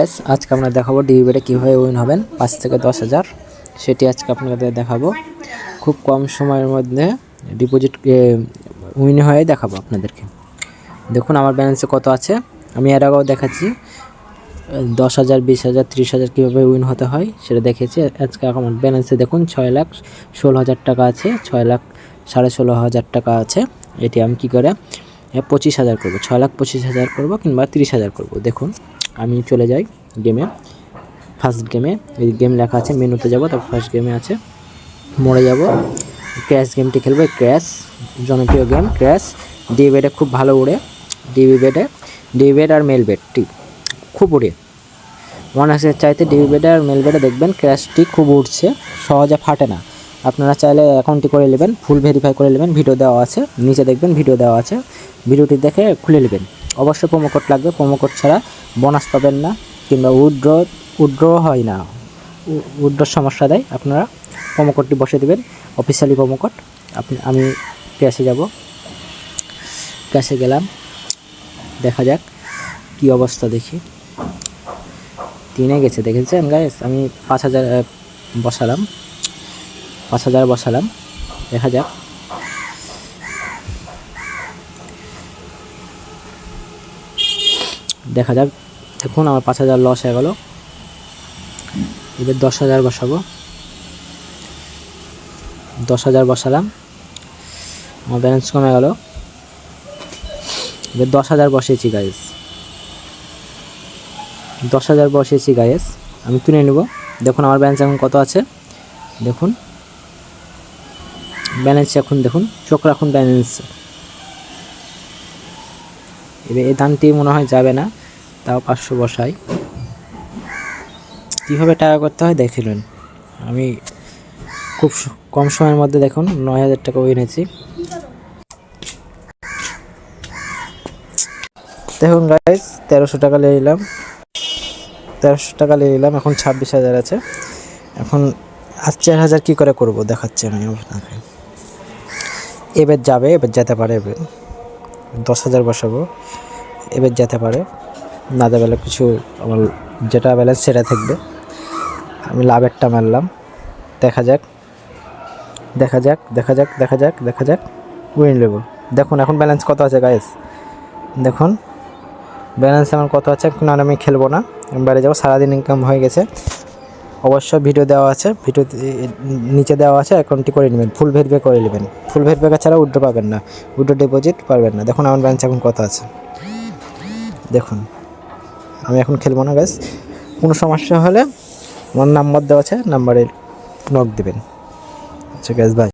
Guys, আজকে আমরা দেখাবো ডিবি বেটে কীভাবে উইন হবেন পাঁচ থেকে দশ হাজার। সেটি আজকে আপনাদের দেখাবো। খুব কম সময়ের মধ্যে ডিপোজিট উইন হয়ে দেখাবো আপনাদেরকে। দেখুন আমার ব্যালেন্সে কত আছে। আমি এর আগেও দেখাচ্ছি দশ হাজার বিশ হাজার ত্রিশ হাজার কীভাবে উইন হতে হয় সেটা দেখেছি আজকে আমার ব্যালেন্সে দেখুন ছয় লাখ ষোলো হাজার টাকা আছে ছয় লাখ সাড়ে ষোলো হাজার টাকা আছে। এটি আমি কী করে পঁচিশ হাজার করব ছয় লাখ পঁচিশ হাজার করব কিংবা তিরিশ হাজার করব দেখুন। আমি চলে যাই গেমে ফার্স্ট গেমে এই গেম লেখা আছে, মেনুতে যাব, তারপর ফার্স্ট গেমে আছে, মরে যাব ক্র্যাশ গেমটি খেলব ক্র্যাশ জনপ্রিয় গেম ক্র্যাশ ডিবি বেডে খুব ভালো উড়ে ডিবি বেডে ডিবি বেড আর মেল বেডটি খুব উড়ে। ওয়ানার্সের চাইতে ডিবি বেডে আর মেল বেডে দেখবেন ক্র্যাশটি খুব উঠছে সহজে ফাটে না। আপনারা চাইলে অ্যাকাউন্টটি করে নেবেন ফুল ভেরিফাই করে নেবেন ভিডিও দেওয়া আছে, নিচে দেখবেন ভিডিও দেওয়া আছে ভিডিওটি দেখে খুলে নেবেন। অবশ্যই কোড লাগবে। কোড ছাড়া বোনাস পাবেন না কিংবা উইথড্র উইথড্র হয় না। উইথড্রর সমস্যা দেয় আপনারা কোডটি বসে দেবেন। অফিসিয়ালি কোড আপনি, আমি ক্যাশে যাব। ক্যাশে গেলাম। দেখা যাক কি অবস্থা দেখি। তিনে গেছে, দেখেছেন গাইস আমি পাঁচ হাজার বসালাম। পাঁচ হাজার বসালাম। দেখা যাক। দেখা যাক। দেখুন আমার পাঁচ হাজার লস হয়ে গেল। এবার দশ হাজার বসাবো। দশ হাজার বসালাম। আমার ব্যালেন্স কমে গেল। এবার দশ হাজার বসিয়েছি গাইস দশ হাজার বসিয়েছি গাইস আমি তুলে নেব। দেখুন, আমার ব্যালেন্স এখন কত আছে? দেখুন। ব্যালেন্স এখন, দেখুন, চোখ রাখুন ব্যালেন্স এবার এই দানটি মনে হয় যাবে না। তাও পাঁচশো বসাই। কীভাবে টাকা করতে হয় দেখলেন? আমি খুব কম সময়ের মধ্যে দেখুন, নয় হাজার টাকা এনেছি। দেখুন গাইজ তেরোশো টাকা নিয়ে নিলাম। তেরোশো টাকা নিয়ে নিলাম, এখন ছাব্বিশ হাজার আছে। এখন আর চার হাজার কী করে করব দেখাচ্ছি আমি আপনাকে। এবার যাবে, এবার যেতে পারে, এবার দশ হাজার বসাবো। এবার যেতে পারে। না দেবে কিছু আমার যেটা ব্যালেন্স সেটা থাকবে। আমি লাভেরটা মারলাম। দেখা যাক। দেখা যাক দেখা যাক দেখা যাক দেখা যাক। উইন নেব দেখুন, এখন ব্যালেন্স কত আছে গাইস দেখুন ব্যালেন্স আমার কত আছে? এখন আর আমি খেলব না। আমি বাইরে যাব, সারাদিন ইনকাম হয়ে গেছে। অবশ্যই ভিডিও দেওয়া আছে। ভিডিও নিচে দেওয়া আছে। অ্যাকাউন্টটি করে নেবেন? ফুল ভেরিফাই করে নেবেন। ফুল ভেরিফাই ছাড়া উইড্রো পাবেন না। উইড্রো ডিপোজিট পারবেন না। দেখুন, আমার ব্যালেন্স এখন কত আছে। দেখুন। আমি এখন খেলব না গাছ কোনো সমস্যা হলে আমার নাম্বার দেওয়া আছে, নাম্বারে নক দেবেন। আচ্ছা গ্যাস বাই